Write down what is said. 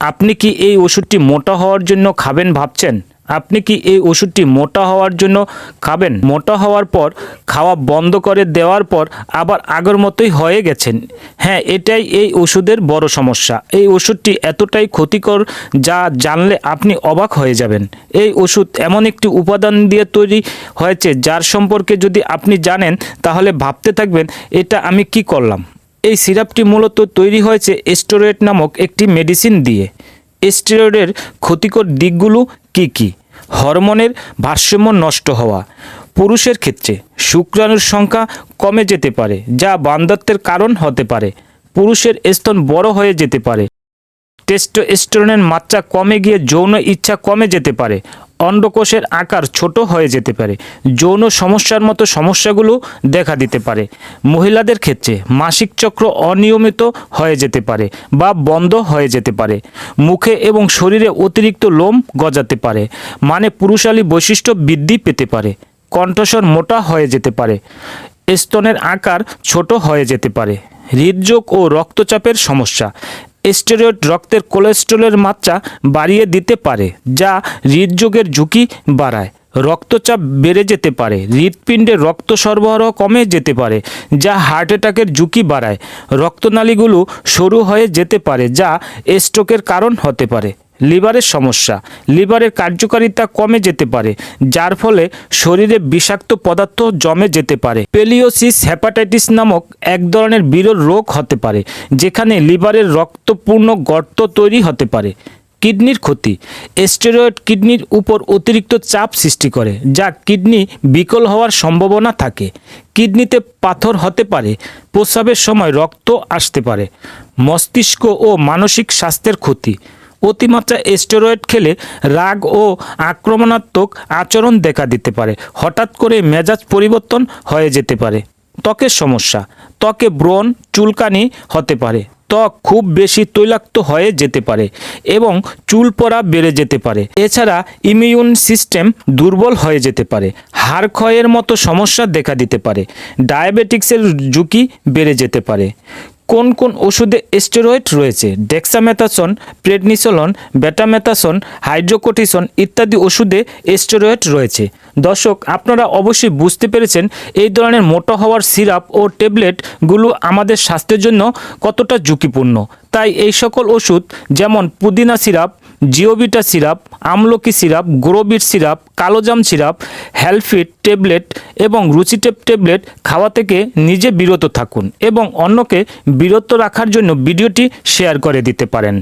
আপনি কি এই ওষুধটি মোটা হওয়ার জন্য খাবেন ভাবছেন? আপনি কি এই ওষুধটি মোটা হওয়ার জন্য খাবেন? মোটা হওয়ার পর, খাওয়া বন্ধ করে দেওয়ার পর আবার আগের মতোই হয়ে গেছেন। হ্যাঁ এটাই এই ওষুধের বড় সমস্যা। এই ওষুধটি এতটাই ক্ষতিকর যা জানলে আপনি অবাক হয়ে যাবেন। এই ওষুধ এমন একটি উপাদান দিয়ে তৈরি হয়েছে যার সম্পর্কে যদি আপনি জানেন, তাহলে ভাবতে থাকবেন, এটা আমি কি করলাম? এই সিরাপটি মূলত তৈরি হয়েছে স্টেরয়েড নামক একটি মেডিসিন দিয়ে। স্টেরয়েডের ক্ষতিকর দিকগুলো কি কি? হরমোনের ভারসাম্য নষ্ট হওয়া। পুরুষের ক্ষেত্রে শুক্রাণুর সংখ্যা কমে যেতে পারে, যা বান্ধত্বের কারণ হতে পারে। পুরুষের স্তন বড় হয়ে যেতে পারে। টেস্টোস্টেরনের মাত্রা কমে গিয়ে যৌন ইচ্ছা কমে যেতে পারে। অন্ডকোষের আকার ছোট হয়ে যেতে পারে। যৌন সমস্যার মতো সমস্যাগুলো দেখা দিতে পারে। মহিলাদের ক্ষেত্রে মাসিক চক্র অনিয়মিত হয়ে যেতে পারে বা বন্ধ হয়ে যেতে পারে। মুখে এবং শরীরে অতিরিক্ত লোম গজাতে পারে মানে পুরুষালী বৈশিষ্ট্য বৃদ্ধি পেতে পারে, কণ্ঠস্বর মোটা হয়ে যেতে পারে, স্তনের আকার ছোট হয়ে যেতে পারে। হৃদযোগ ও রক্তচাপের সমস্যা স্টেরয়েড রক্তের কোলেস্ট্রলের মাত্রা বাড়িয়ে দিতে পারে, যা হৃদযোগের ঝুঁকি বাড়ায়। রক্তচাপ বেড়ে যেতে পারে, হৃৎপিণ্ডে রক্ত সরবরাহ কমে যেতে পারে, যা হার্ট অ্যাটাকের ঝুঁকি বাড়ায়। রক্তনালীগুলো সরু হয়ে যেতে পারে, যা স্ট্রোকের কারণ হতে পারে। লিভারের সমস্যা। লিভারের কার্যকারিতা কমে যেতে পারে, যার ফলে শরীরে বিষাক্ত পদার্থ জমে যেতে পারে। পেলিওসিস হ্যাপাটাইটিস নামক এক ধরনের বিরল রোগ হতে পারে, যেখানে লিভারের রক্তপূর্ণ গর্ত তৈরি হতে পারে। কিডনির ক্ষতি। স্টেরয়েড কিডনির উপর অতিরিক্ত চাপ সৃষ্টি করে, যা কিডনি বিকল হওয়ার সম্ভাবনা থাকে। কিডনিতে পাথর হতে পারে, প্রস্রাবের সময় রক্ত আসতে পারে। মস্তিষ্ক ও মানসিক স্বাস্থ্যের ক্ষতি। অতিমাত্রা স্টেরয়েড খেলে রাগ ও আক্রমণাত্মক আচরণ দেখা দিতে পারে। হঠাৎ করে মেজাজ পরিবর্তন হয়ে যেতে পারে। ত্বকের সমস্যা। ত্বকে ব্রণ, চুলকানি হতে পারে। ত্বক খুব বেশি তৈলাক্ত হয়ে যেতে পারে এবং চুল পড়া বেড়ে যেতে পারে। এছাড়া ইমিউন সিস্টেম দুর্বল হয়ে যেতে পারে। হাড় ক্ষয়ের মতো সমস্যা দেখা দিতে পারে। ডায়াবেটিক্সের ঝুঁকি বেড়ে যেতে পারে। কোন কোন ওষুধে স্টেরয়েড রয়েছে? ডেক্সামেথাসন প্রেডনিসোলন বেটামেথাসন হাইড্রোকোটিসন ইত্যাদি ওষুধে স্টেরয়েড রয়েছে। দর্শক, আপনারা অবশ্যই বুঝতে পেরেছেন এই ধরনের মোটা হওয়ার সিরাপ ও ট্যাবলেটগুলো আমাদের স্বাস্থ্যের জন্য কতটা ঝুঁকিপূর্ণ। তাই এই সকল ওষুধ, যেমন পুদিনা সিরাপ জিওবিটা সিরাপ, আমলকি সিরাপ, গ্রোবিট সিরাপ, কালোজাম সিরাপ হেলফিট ট্যাবলেট এবং রুচিটেপ ট্যাবলেট খাওয়া থেকে নিজে বিরত থাকুন এবং অন্যকে বিরত রাখার জন্য ভিডিওটি শেয়ার করে দিতে পারেন।